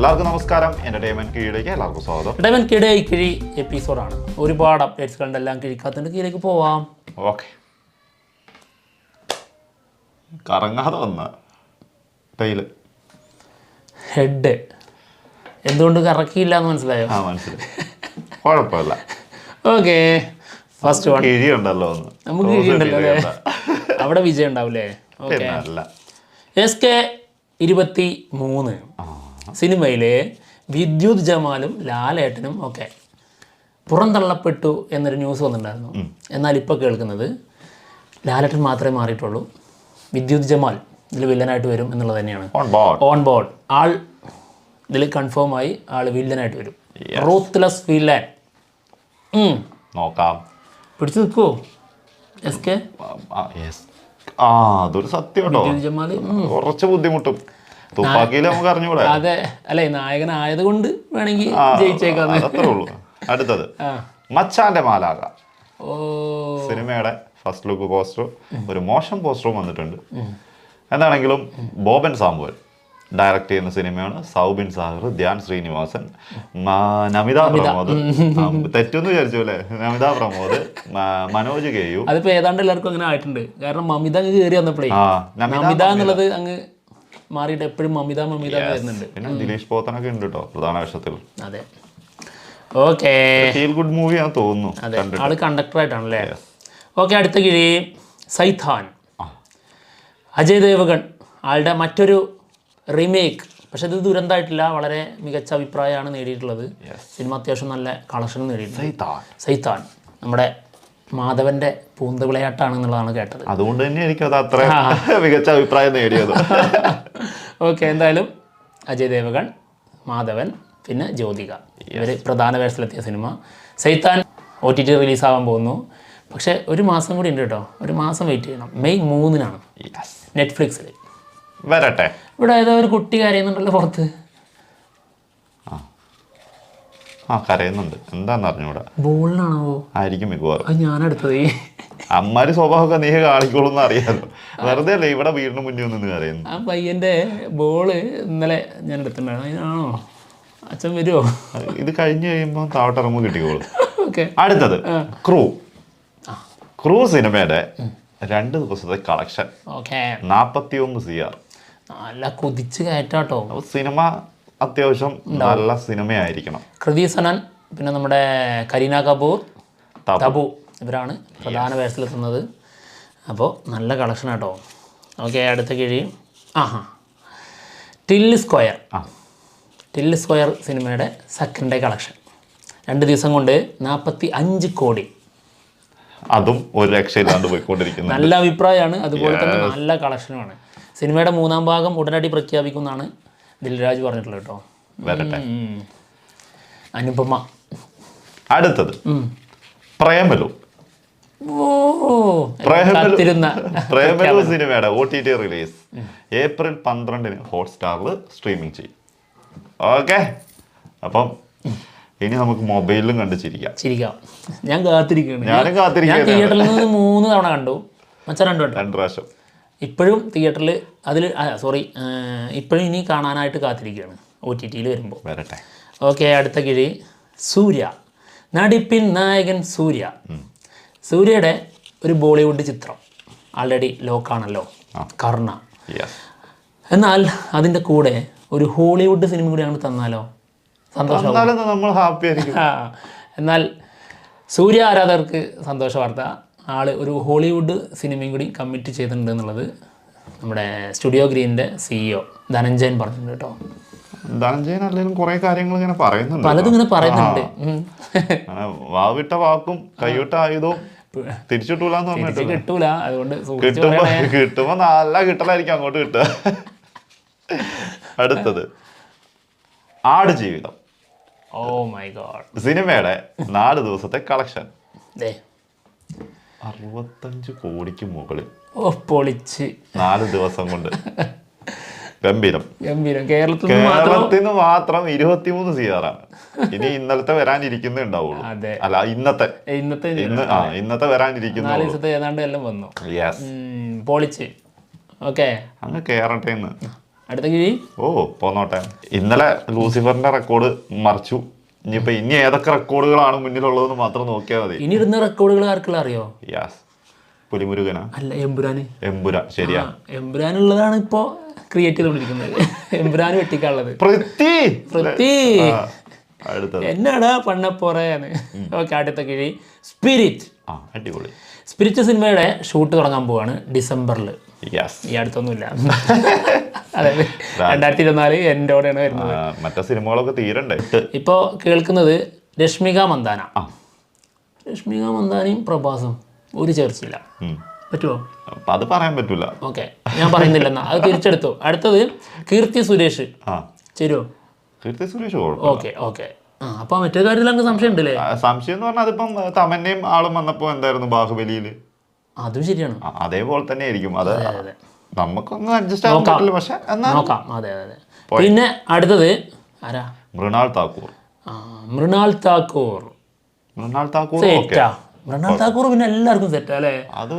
എല്ലാവർക്കും നമസ്കാരം. എന്റർടൈൻമെന്റ് കീഴിലേക്ക് എല്ലാവർക്കും സ്വാഗതം. എന്റർടൈൻമെന്റ് കിഴി കിഴി എപ്പിസോഡാണ് ഒരുപാട് അപ്ഡേറ്റ്സ് കണ്ടെല്ലാം കിഴിക്കാത്തതിന്റെ കീഴിലേക്ക് പോവാം. ഓക്കെ കറങ്ങാതെ വന്ന ടൈൽ ഹെഡ് എന്തുകൊണ്ട് കറക്കിയില്ല എന്ന് മനസ്സിലായോ? ആ മനസ്സിലായി. കുഴപ്പമില്ല. ഓക്കെ ഫസ്റ്റ് വൺ കിഴി ഉണ്ടല്ലോ ഒന്ന്. നമുക്ക് കിഴി കിഴിയുണ്ടല്ലോ അല്ലേ? അവിടെ വിജയം ഉണ്ടാവില്ലേ? ഓക്കെ എസ് കെ ഇരുപത്തി മൂന്ന് സിനിമയിലെ വിദ്യുത് ജമാലും ലാലേട്ടനും ഒക്കെ പുറന്തള്ളപ്പെട്ടു എന്നൊരു ന്യൂസ് വന്നിട്ടുണ്ടായിരുന്നു. എന്നാൽ ഇപ്പോൾ കേൾക്കുന്നത് ലാലേട്ടൻ മാത്രമേ മാറിയിട്ടുള്ളൂ. വിദ്യുത് ജമാൽ ഇതിൽ വില്ലനായിട്ട് വരും എന്നുള്ളത് തന്നെയാണ്. ഓൺ ബോർഡ് ആൾ ഇതിൽ കൺഫേം ആയി ആൾ വില്ലനായിട്ട് വരും. Ruthless villain. നോക്കാം. പിടിച്ചു നിൽക്കുമോ എസ് കെ ആ, അതൊരു സത്യം. കുറച്ച് ബുദ്ധിമുട്ടും. തുപ്പാക്കിയിൽ നമുക്ക് അറിഞ്ഞൂടെ അതെ അല്ലെ നായകനായത് കൊണ്ട് വേണമെങ്കിൽ ജയിച്ചേക്കാം അത്രേ ഉള്ളൂ. അടുത്തത്. മച്ചാന്റെ മാലാക ഓ. സിനിമയുടെ ഫസ്റ്റ് ലുക്ക് പോസ്റ്ററും ഒരു മോശം പോസ്റ്ററും വന്നിട്ടുണ്ട്. എന്താണെങ്കിലും ബോബൻ സാമ്പുവൽ ഡയറക്റ്റ് ചെയ്യുന്ന സിനിമയാണ്. സൗബിൻ സാഗർ ധ്യാൻ ശ്രീനിവാസൻ നമിതാ പ്രമോദ്. തെറ്റെന്ന് വിചാരിച്ചു അല്ലേ? നമിത പ്രമോദ് മനോജ് കെയു അതിപ്പോ ഏതാണ്ട് എല്ലാവർക്കും അങ്ങനെ ആയിട്ടുണ്ട്. കാരണം മമിത അങ്ങ് കയറി വന്നപ്പോഴേ നമിത എന്നുള്ളത് അങ്ങ് മാറിയിട്ട് എപ്പോഴും മമിത മമിത വരുന്നുണ്ട്. പിന്നെ ദിലീഷ് പോത്തനൊക്കെ ഉണ്ട് കേട്ടോ പ്രധാന വേഷത്തിൽ. അതെ. ഓക്കെ ഫീൽ ഗുഡ് മൂവി ആണെന്ന് തോന്നുന്നു അതെ. ആൾ കണ്ടക്ടർ ആയിട്ടാണല്ലേ? ഓക്കെ അടുത്ത കിഴി. സൈഥാൻ. അജയ് ദേവഗൺ ആളുടെ മറ്റൊരു റീമേക്ക് പക്ഷെ ഇത് ദുരന്തമായിട്ടില്ല വളരെ മികച്ച അഭിപ്രായമാണ് നേടിയിട്ടുള്ളത്. സിനിമ അത്യാവശ്യം നല്ല കളക്ഷൻ നേടിയിട്ടുണ്ട്. സൈതാൻ. സൈത്താൻ. നമ്മുടെ മാധവന്റെ പൂന്തവിളയാട്ടാണ് എന്നുള്ളതാണ് കേട്ടത്. അതുകൊണ്ട് തന്നെ എനിക്കത് അത്ര മികച്ച അഭിപ്രായം നേടിയത്. ഓക്കെ എന്തായാലും അജയ് ദേവഗൺ മാധവൻ പിന്നെ ജ്യോതിക. ഇവർ പ്രധാന വേഷത്തിലെത്തിയ സിനിമ. സൈത്താൻ ഒ ടി ടി റിലീസാവാൻ പോകുന്നു. പക്ഷേ ഒരു മാസം കൂടി ഉണ്ട് കേട്ടോ. ഒരു മാസം വെയിറ്റ് ചെയ്യണം. മെയ് മൂന്നിനാണ്. നെറ്റ്ഫ്ലിക്സിൽ വരട്ടെ. ഇവിടെ ഏതോ ഒരു കുട്ടി കരയുന്നുണ്ടല്ലോ പുറത്ത്. ആ കരയുന്നുണ്ട്. എന്താന്ന് അറിഞ്ഞൂടാ. ബോളിനാണോ? ആയിരിക്കും മിക്കവാറും. ഈ അമ്മാര് സ്വഭാവമൊക്കെ നീ കാണിക്കോളൂന്ന് അറിയാലോ. വെറുതെ അല്ലേ ഇവിടെ വീടിന് മുന്നിൽ നിന്ന് കരയുന്നു ആ പയ്യന്റെ ബോൾ ഇന്നലെ ഞാൻ എടുത്തിട്ടുണ്ടായിരുന്നു. അതിനാണോ അച്ഛൻ വരുമോ ഇത് കഴിഞ്ഞു കഴിയുമ്പോൾ താവട്ടിറങ്ങുമ്പോൾ കിട്ടിക്കോളും. അടുത്തത് ക്രൂ. ക്രൂ സിനിമയുടെ രണ്ട് ദിവസത്തെ കളക്ഷൻ. ഓക്കെ. നാപ്പത്തി ഒന്ന് സി ആർ. നല്ല കൊതിച്ച് കയറ്റാട്ടോ. സിനിമ അത്യാവശ്യം നല്ല സിനിമയായിരിക്കണം. കൃതി സനൻ പിന്നെ നമ്മുടെ കരീന കപൂർ തബു. ഇവരാണ് പ്രധാന വേഷത്തിലെത്തുന്നത്. അപ്പോൾ നല്ല കളക്ഷൻ കേട്ടോ ഓക്കെ അടുത്ത കിഴി. ആഹാ. ടില്ല് സ്ക്വയർ. ആ. ടില്ല് സ്ക്വയർ സിനിമയുടെ സെക്കൻഡ് ഡേ കളക്ഷൻ രണ്ട് ദിവസം കൊണ്ട് നാൽപ്പത്തി അഞ്ച് കോടി. അതും ഒരു രക്ഷയില്ലാണ്ട് പോയിക്കൊണ്ടിരിക്കുന്നു നല്ല അഭിപ്രായമാണ്. അതുപോലെ തന്നെ നല്ല കളക്ഷനുമാണ് സിനിമയുടെ മൂന്നാം ഭാഗം ഉടനടി പ്രഖ്യാപിക്കുമെന്നാണ് ദിൽരാജ് പറഞ്ഞിട്ടുള്ളത് കേട്ടോ. വരട്ടെ. അനുപമ. അടുത്തത്. പ്രേമലു. പ്രേമലു സിനിമയുടെ O T T release. April പന്ത്രണ്ടിന് ഹോട്ട്സ്റ്റാറിൽ സ്ട്രീമിംഗ് ചെയ്യും. ഓക്കെ. അപ്പം ഇനി നമുക്ക് മൊബൈലിലും കണ്ട് ചിരിക്കാം. ചിരിക്കാം. ഞാൻ കാത്തിരിക്കുകയാണ്. ഞാനും കാത്തിരിക്കുകയാണ്. ഞാൻ തിയേറ്ററിൽ നിന്ന് മൂന്ന് തവണ കണ്ടു. മച്ചാൻ രണ്ട് പ്രാവശ്യം. ഇപ്പോഴും തിയേറ്ററിൽ അതിൽ സോറി ഇപ്പോഴും ഇനി കാണാനായിട്ട് കാത്തിരിക്കുകയാണ്. ഒ ടി ടിയിൽ വരുമ്പോൾ വരട്ടെ. ഓക്കെ അടുത്ത കിഴി. സൂര്യ. നടിപ്പിൻ നായകൻ സൂര്യ. സൂര്യയുടെ ഒരു ബോളിവുഡ് ചിത്രം. ആൾറെഡി ലോക്കാണല്ലോ കർണ. എന്നാൽ അതിന്റെ കൂടെ ഒരു ഹോളിവുഡ് സിനിമ കൂടി അങ്ങോട്ട് തന്നാലോ? സന്തോഷം നമ്മൾ ഹാപ്പി ആയിരിക്കും. എന്നാൽ സൂര്യ ആരാധകർക്ക് സന്തോഷ വാർത്ത. ആൾ ഒരു ഹോളിവുഡ് സിനിമയും കൂടി കമ്മിറ്റ് ചെയ്തിട്ടുണ്ട് എന്നുള്ളത് നമ്മുടെ സ്റ്റുഡിയോ ഗ്രീനിന്റെ സിഇഒ ധനഞ്ജയൻ പറഞ്ഞിട്ടുണ്ട് കേട്ടോ. ധനഞ്ജയൻ അല്ലെങ്കിലും കുറെ കാര്യങ്ങൾ ഇങ്ങനെ പറയുന്നുണ്ട് പലതും ഇങ്ങനെ പറയുന്നുണ്ട്. വാവിട്ട വാക്കും കൈവിട്ട ആയുധവും തിരിച്ചിട്ടൂല കിട്ടൂല. അതുകൊണ്ട് കിട്ടുമ്പോ കിട്ടുമ്പോ നല്ല കിട്ടലായിരിക്കും അങ്ങോട്ട് കിട്ടുക. അടുത്തത്. ആട് ജീവിതം. Oh my God. സിനിമയുടെ നാല് ദിവസത്തെ കളക്ഷൻ. അറുപത്തഞ്ച് കോടിക്ക് മുകളിൽ. ഓ പൊളിച്ച്. നാല് ദിവസം കൊണ്ട്. ഗംഭീരം. ഗംഭീരം. കേരളത്തിൽ നിന്ന് മാത്രം കേരളത്തിൽ നിന്ന് മാത്രം ഇരുപത്തിമൂന്ന് സി ആറാണ് ഇനി ഇന്നലത്തെ വരാനിരിക്കുന്നേ ഉണ്ടാവുള്ളൂ. അല്ല ഇന്നത്തെ. ഇന്നത്തെ ഇന്നത്തെ വരാനിരിക്കുന്നു നാല് ദിവസത്തെ ഏതാണ്ട് എല്ലാം വന്നു. പൊളിച്ച്. ഓക്കെ. അങ്ങ് കേറട്ടെ അടുത്ത കിഴി. ഓ പോന്നോട്ടെ. ഇന്നലെ ലൂസിഫറിന്റെ റെക്കോർഡ് മറിച്ചു. ഇനിയിപ്പോ ഇനി ഏതൊക്കെ റെക്കോർഡുകളാണ് മുന്നിലുള്ളതെന്ന് മാത്രം നോക്കിയാൽ മതി. ഇനി ഇടുന്ന റെക്കോർഡുകൾ ആർക്കുള്ള അറിയോ? യാസ് പുലിമുരുകനാ? അല്ല എമ്പുരാന്. എമ്പുര ശരിയാ. എമ്പുരാനുള്ളതാണ് ഇപ്പോ ക്രിയേറ്റ് ചെയ്തുകൊണ്ടിരിക്കുന്നത് എമ്പുരാന് വെട്ടിക്കാനുള്ളത്. പൃഥ്വി പൃഥ്വി. എന്നാടാ പണ്ണപ്പോറയാണ് ഓക്കെ അടുത്ത കിഴി. സ്പിരിറ്റ് അടിപൊളി. സ്പിരിറ്റ് സിനിമയുടെ ഷൂട്ട് തുടങ്ങാൻ പോവാണ് ഡിസംബറിൽ ഈ അടുത്തൊന്നുമില്ല. അതെ. രണ്ടായിരത്തി ഇരുപത്തിനാല് എന്റെ കൂടെയാണ് വരുന്നത്. മറ്റേ സിനിമകളൊക്കെ തീരണ്ടേ. ഇപ്പോ ഇപ്പോൾ കേൾക്കുന്നത് രശ്മിക മന്ദാന. രശ്മിക മന്ദാനയും പ്രഭാസും ഒരു ചേർച്ചയില്ല. പറ്റുമോ അത് പറയാൻ പറ്റൂല. ഓക്കെ. ഞാൻ പറയുന്നില്ലെന്നാ. അത് തിരിച്ചെടുത്തു. അടുത്തത് കീർത്തി സുരേഷ്. ചേരുവോ കീർത്തി സുരേഷ് ഓക്കെ ഓക്കെ. അപ്പൊ മറ്റേ കാര്യത്തിൽ സംശയം ഉണ്ടല്ലേ സംശയം എന്ന് പറഞ്ഞാൽ അതിപ്പം തമന്നയും ആളും വന്നപ്പോ എന്തായിരുന്നു ബാഹുബലിയിൽ? അതും ശരിയാണ്. അതേപോലെ തന്നെ ആയിരിക്കും അത് നമുക്കൊന്നും അഡ്ജസ്റ്റ് ആവാൻ പറ്റില്ല. പക്ഷെ നോക്കാം. അതെ അതെ പിന്നെ അടുത്തത് ആരാ? മൃണാൾ താക്കൂർ. മൃണാൾ താക്കൂർ. മൃണാൾ താക്കൂർ സെറ്റാ മൃണാൾ താക്കൂർ പിന്നെ എല്ലാവർക്കും സെറ്റാ അല്ലേ? അത്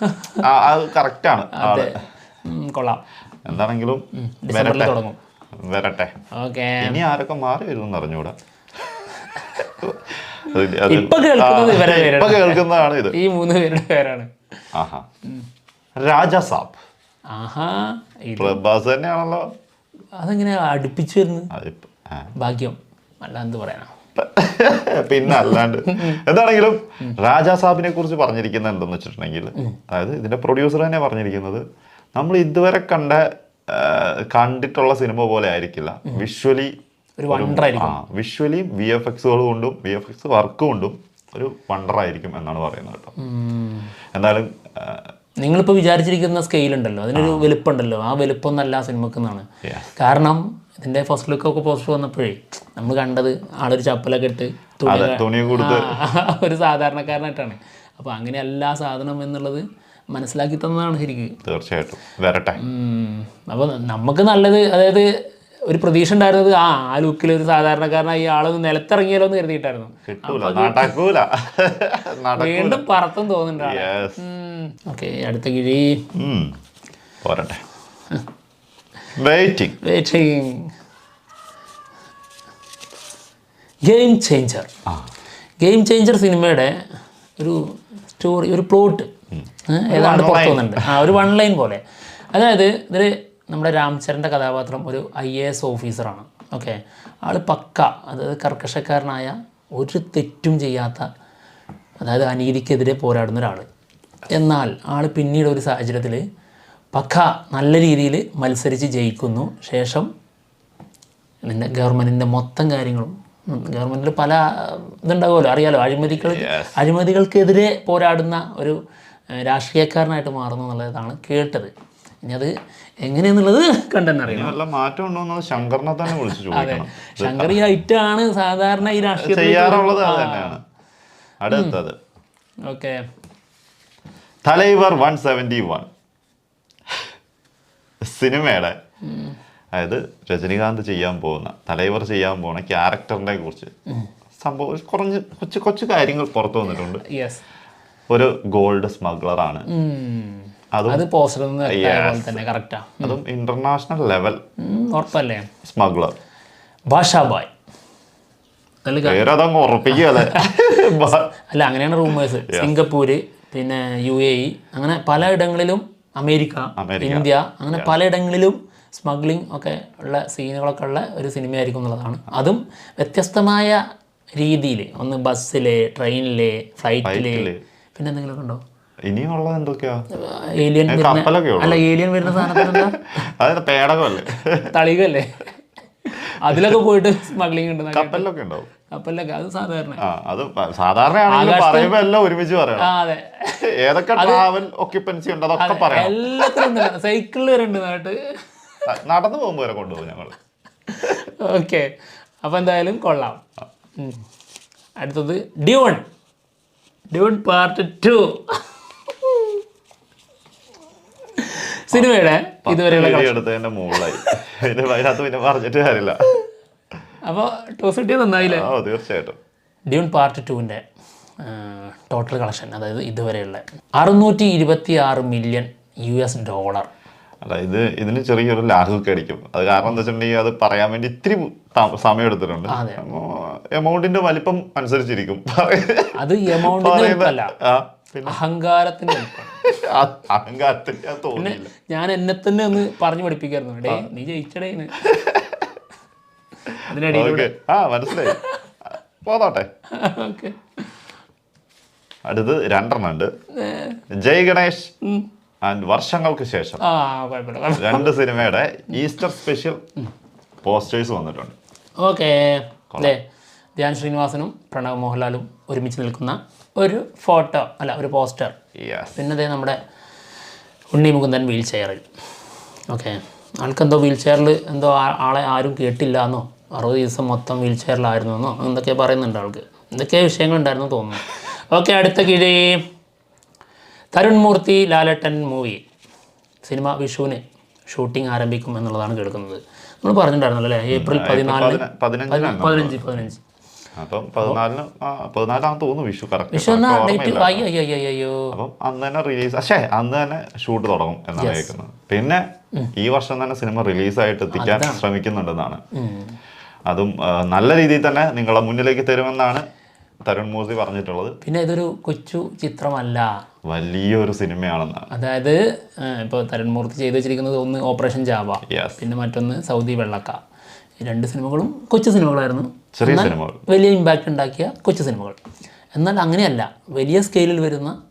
അത് കറക്റ്റ് ആണ്. ആൾ. കൊള്ളാം. എന്താണെങ്കിലും വരട്ടെ. തുടങ്ങും. വരട്ടെ. ഓക്കെ. ഇനി ആരൊക്കെ മാറി വരും അറിഞ്ഞൂടാ. അത് അത് ഇപ്പൊ കേൾക്കുന്നത് ഇവരെ ആ, ഇപ്പൊ കേൾക്കുന്നതാണ് ഇത്. ഈ മൂന്ന് പേരുടെ പേരാണ്. ആഹാ. രാജാ സാബ്. ആഹാ പ്രഭാസ് തന്നെയാണല്ലോ. അതെങ്ങനെ അടുപ്പിച്ചു വരുന്നത്? ഭാഗ്യം. അല്ല എന്ത് പറയാനാ? പിന്നെ അല്ലാണ്ട്. എന്താണെങ്കിലും രാജാ സാബിനെ കുറിച്ച് പറഞ്ഞിരിക്കുന്ന എന്തെന്ന് വെച്ചിട്ടുണ്ടെങ്കിൽ അതായത് ഇതിന്റെ പ്രൊഡ്യൂസർ തന്നെ പറഞ്ഞിരിക്കുന്നത് നമ്മൾ ഇതുവരെ കണ്ട കണ്ടിട്ടുള്ള സിനിമ പോലെ ആയിരിക്കില്ല. വിഷ്വലി ഒരു വണ്ടർ ആയിരിക്കും. വിഷ്വലി വി എഫ് എക്സുകൾ കൊണ്ടും വി എഫ് എക്സ് വർക്ക് കൊണ്ടും ഒരു വണ്ടർ ആയിരിക്കും എന്നാണ് പറയുന്നത് കേട്ടോ. എന്നാലും എന്തായാലും നിങ്ങളിപ്പോൾ വിചാരിച്ചിരിക്കുന്ന സ്കെയിൽ ഉണ്ടല്ലോ അതിനൊരു വലുപ്പമുണ്ടല്ലോ ആ വലുപ്പം എന്നല്ല സിനിമക്ക് എന്നാണ്. കാരണം ഇതിന്റെ ഫസ്റ്റ് ലുക്ക് ഒക്കെ പോസ്റ്റ് വന്നപ്പോഴേ നമ്മൾ കണ്ടത് ആളൊരു ചപ്പലൊക്കെ ഇട്ട് തുണി ഒരു സാധാരണക്കാരനായിട്ടാണ്. അപ്പോൾ അങ്ങനെ എല്ലാ സാധനം എന്നുള്ളത് മനസ്സിലാക്കി തന്നതാണ് ശരിക്കും. തീർച്ചയായിട്ടും. വരട്ടെ. അപ്പോൾ നമുക്ക് നല്ലത് അതായത് ഒരു പ്രതീക്ഷ ഉണ്ടായിരുന്നത് ആ ആ ലുക്കിൽ ഒരു സാധാരണക്കാരനായി ആളൊന്ന് നിലത്തിറങ്ങിയാലോ എന്ന് കരുതിയിട്ടായിരുന്നു. വീണ്ടും പറത്തും തോന്നുന്നുണ്ട് ഓക്കെ അടുത്ത കിഴി. പോരട്ടെ. Waiting waiting game changer game changer സിനിമയുടെ ഒരു സ്റ്റോറി ഒരു പ്ലോട്ട് ഏതാണ്ട് പുറത്തു വന്നിട്ടുണ്ട്. ആ ഒരു വൺ ലൈൻ പോലെ. അതായത് ഇതിൽ നമ്മുടെ രാംചരന്റെ കഥാപാത്രം ഒരു ഐ എ എസ് ഓഫീസറാണ്. ഓക്കെ. ആൾ പക്ക അതായത് കർക്കശക്കാരനായ ഒരു തെറ്റും ചെയ്യാത്ത അതായത് അനീതിക്കെതിരെ പോരാടുന്ന ഒരാൾ എന്നാൽ ആൾ പിന്നീട് ഒരു സാഹചര്യത്തിൽ പക്ക നല്ല രീതിയിൽ മത്സരിച്ച് ജയിക്കുന്നു. ശേഷം ഇതിന്റെ ഗവൺമെന്റിന്റെ മൊത്തം കാര്യങ്ങളും ഗവൺമെന്റിൽ പല ഇതുണ്ടാകുമല്ലോ അറിയാലോ അഴിമതികൾ അഴിമതികൾക്കെതിരെ പോരാടുന്ന ഒരു രാഷ്ട്രീയക്കാരനായിട്ട് മാറുന്നു എന്നുള്ളതാണ് കേട്ടത്. ഇനി അത് എങ്ങനെയെന്നുള്ളത് മാറ്റം ഉണ്ടോ ശങ്കറിനെ തന്നെ വിളിച്ച് ചോദിക്കണം. ശങ്കർ ഈ ഐറ്റാണ് സാധാരണ ഈ രാഷ്ട്രീയ അടുത്തത്. Okay. Thalaivar one seventy one. സിനിമയുടെ. അതായത് രജനികാന്ത് ചെയ്യാൻ പോകുന്ന തലൈവർ ചെയ്യാൻ പോകുന്ന ക്യാരക്ടറിനെ കുറിച്ച്. സംഭവം കുറഞ്ഞ് കൊച്ചു കൊച്ചു കാര്യങ്ങൾ പുറത്തു വന്നിട്ടുണ്ട്. ഒരു ഗോൾഡ് സ്മഗ്ലർ ആണ് അതും പോസ്റ്റർ തന്നെ കറക്റ്റാ അതും ഇന്റർനാഷണൽ ലെവൽ ഉറപ്പല്ലേ? സ്മഗ്ലർ ഭാഷാ ബോയ് അതിൽ പേരതങ്ങ് ഉറപ്പിക്കുകയല്ലേ അല്ല? അങ്ങനെയാണ് റൂമേഴ്സ് സിംഗപ്പൂര് പിന്നെ യു എ ഇ അങ്ങനെ പലയിടങ്ങളിലും അമേരിക്ക. ഇന്ത്യ അങ്ങനെ പലയിടങ്ങളിലും സ്മഗ്ലിംഗ് ഒക്കെ ഉള്ള സീനുകളൊക്കെ ഉള്ള ഒരു സിനിമയായിരിക്കും എന്നുള്ളതാണ്. അതും വ്യത്യസ്തമായ രീതിയിൽ ഒന്ന് ബസ്സിലെ ട്രെയിനിലെ ഫ്ലൈറ്റിൽ. പിന്നെ എന്തെങ്കിലുമൊക്കെ ഉണ്ടോ? ഇനിയുള്ളത് എന്തൊക്കെയാ? ഏലിയൻ കപ്പലൊക്കെ അല്ല ഏലിയൻ വരുന്ന സാധനത്തിനെന്താ പേടകമല്ലേ? തളികല്ലേ? അതിലൊക്കെ പോയിട്ട് സ്മഗ്ലിംഗ് ഉണ്ട് കപ്പലിലൊക്കെ ഉണ്ടാവും. കപ്പലിലൊക്കെ അത് സാധാരണ. അത് പ- സാധാരണയാണെങ്കിൽ പറയുമ്പോ എല്ലാം ഒരുമിച്ച് ആ പറയണം അതെ. ഏതൊക്കെ ട്രാവൽ ഒക്യുപ്പൻസി ഉണ്ട് അതൊക്കെ പറയണം. എല്ലാത്തിലും സൈക്കിളിൽ വരുന്നുണ്ട് നാട്ട് നടന്നു വരെ കൊണ്ടുപോകും ഞങ്ങൾ ഓക്കെ. എന്തായാലും കൊള്ളാം. അടുത്തത് ഡ്യൂൺ. Dune part two. സിനിമയുടെ ഇതുവരെയുള്ള അതിനകത്ത് പിന്നെ പറഞ്ഞിട്ട് കാര്യമില്ല. അപ്പോൾ ടോസ് കിട്ടിയത് നന്നായില്ലേ? തീർച്ചയായിട്ടും. ഡ്യൂൺ പാർട്ട് ടുവിന്റെ ടോട്ടൽ കളക്ഷൻ അതായത് ഇതുവരെയുള്ള അറുന്നൂറ്റി ഇരുപത്തി ആറ് മില്യൺ യു എസ് ഡോളർ അല്ല ഇത് ഇതിന് ചെറിയൊരു ലാഹൊക്കെ അടിക്കും. അത് കാരണം എന്താ വെച്ചിട്ടുണ്ടെങ്കിൽ അത് പറയാൻ വേണ്ടി ഇത്തിരി സമയം എടുത്തിട്ടുണ്ട്. എമൗണ്ടിന്റെ വലിപ്പം അനുസരിച്ചിരിക്കും. അത് എമൗണ്ടിന്റെ അഹങ്കാരത്തിന്റെ അഹങ്കാരത്തിന് ഞാൻ പിന്നെ ഞാൻ എന്നെ തന്നെ ഒന്ന് പറഞ്ഞു പഠിപ്പിക്കായിരുന്നു. ഡേ നീ ജയിച്ചടേ ആ മനസ്സിലായി. ഓക്കെ. അടുത്ത് രണ്ടെണ്ണം ഉണ്ട്. ജയ് ഗണേഷ് ആൻഡ് വർഷങ്ങൾക്ക് ശേഷം. രണ്ട് സിനിമയുടെ ഈസ്റ്റർ സ്പെഷ്യൽ പോസ്റ്റേഴ്സ് വന്നിട്ടുണ്ട്. ഓക്കെ. ധ്യാൻ ശ്രീനിവാസനും പ്രണവ് മോഹൻലാലും ഒരുമിച്ച് നിൽക്കുന്ന ഒരു ഫോട്ടോ അല്ല ഒരു പോസ്റ്റർ. പിന്നെ നമ്മുടെ ഉണ്ണി മുകുന്ദൻ വീൽ ചെയറിൽ. ഓക്കെ. ആൾക്കെന്തോ വീൽ ചെയറിൽ എന്തോ ആളെ ആരും കേട്ടില്ല എന്നോ അറുപത് ദിവസം മൊത്തം വീൽ ചെയറിലായിരുന്നു എന്നോ എന്തൊക്കെ പറയുന്നുണ്ട് ആൾക്ക്. എന്തൊക്കെ വിഷയങ്ങളുണ്ടായിരുന്നു തോന്നുന്നു. ഓക്കെ അടുത്ത കിഴി. തരുൺ മൂർത്തി ലാലട്ടൻ മൂവി. സിനിമ വിഷുവിന് ഷൂട്ടിംഗ് ആരംഭിക്കും എന്നുള്ളതാണ് കേൾക്കുന്നത്. നമ്മൾ പറഞ്ഞിട്ടുണ്ടായിരുന്നല്ലോ അല്ലേ? ഏപ്രിൽ പതിനാല് പതിനഞ്ച് പതിനഞ്ച്. അപ്പം പതിനാലിന് ആ, പതിനാലാണെന്ന് തോന്നുന്നു വിഷു. കറക്റ്റ്. അപ്പം അന്ന് തന്നെ റിലീസ് പക്ഷേ അന്ന് തന്നെ ഷൂട്ട് തുടങ്ങും എന്നാണ് കേൾക്കുന്നത്. പിന്നെ ഈ വർഷം തന്നെ സിനിമ റിലീസായിട്ട് എത്തിക്കാൻ ശ്രമിക്കുന്നുണ്ടെന്നാണ്. അതും നല്ല രീതിയിൽ തന്നെ നിങ്ങളെ മുന്നിലേക്ക് തരുമെന്നാണ് തരുൺ മൂർത്തി പറഞ്ഞിട്ടുള്ളത്. പിന്നെ ഇതൊരു കൊച്ചു ചിത്രമല്ല. വലിയൊരു സിനിമയാണെന്ന് അതായത് ഇപ്പോൾ തരൺമൂർത്തി ചെയ്തു വെച്ചിരിക്കുന്നത് ഒന്ന് ഓപ്പറേഷൻ ജാവ. പിന്നെ മറ്റൊന്ന് സൗദി വെള്ളക്ക. രണ്ട് സിനിമകളും കൊച്ചു സിനിമകളായിരുന്നു. ചെറിയ സിനിമകൾ. വലിയ ഇമ്പാക്റ്റ് ഉണ്ടാക്കിയ കൊച്ചു സിനിമകൾ. എന്നാൽ അങ്ങനെയല്ല വലിയ സ്കെയിലിൽ വരുന്ന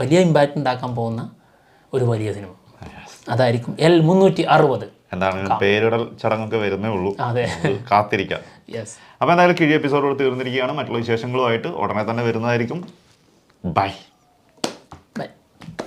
വലിയ ഇമ്പാക്റ്റ് ഉണ്ടാക്കാൻ പോകുന്ന ഒരു വലിയ സിനിമ. അതായിരിക്കും എൽ മുന്നൂറ്റി അറുപത്. എന്താണ് പേരിടൽ ചടങ്ങൊക്കെ വരുന്നേ ഉള്ളൂ. അതെ. അത് കാത്തിരിക്കാം. യെസ് അപ്പോൾ എന്തായാലും കിഴി എപ്പിസോഡോട് തീർന്നിരിക്കുകയാണ്. മറ്റുള്ള വിശേഷങ്ങളുമായിട്ട് ഉടനെ തന്നെ വരുന്നതായിരിക്കും. ബൈ